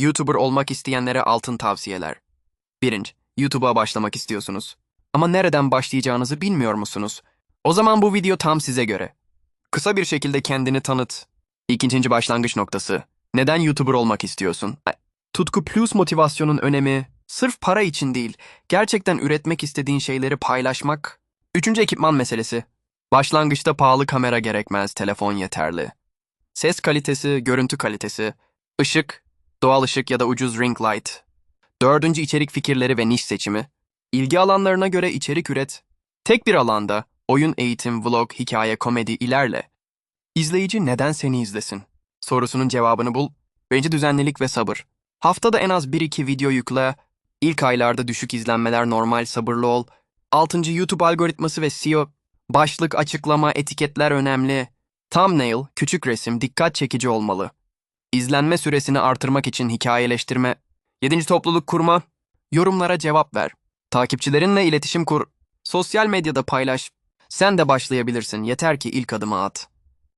YouTuber olmak isteyenlere altın tavsiyeler. 1. YouTube'a başlamak istiyorsunuz. Ama nereden başlayacağınızı bilmiyor musunuz? O zaman bu video tam size göre. Kısa bir şekilde kendini tanıt. İkinci başlangıç noktası. Neden YouTuber olmak istiyorsun? Tutku plus motivasyonun önemi sırf para için değil, gerçekten üretmek istediğin şeyleri paylaşmak. Üçüncü ekipman meselesi. Başlangıçta pahalı kamera gerekmez, telefon yeterli. Ses kalitesi, görüntü kalitesi, ışık, doğal ışık ya da ucuz ring light. Dördüncü içerik fikirleri ve niş seçimi. İlgi alanlarına göre içerik üret. Tek bir alanda, oyun, eğitim, vlog, hikaye, komedi ilerle. İzleyici neden seni izlesin? Sorusunun cevabını bul. Bence düzenlilik ve sabır. Haftada en az 1-2 video yükle. İlk aylarda düşük izlenmeler normal, sabırlı ol. Altıncı YouTube algoritması ve SEO. Başlık, açıklama, etiketler önemli. Thumbnail, küçük resim, dikkat çekici olmalı. İzlenme süresini artırmak için hikayeleştirme. Yedinci topluluk kurma. Yorumlara cevap ver. Takipçilerinle iletişim kur. Sosyal medyada paylaş. Sen de başlayabilirsin yeter ki ilk adımı at.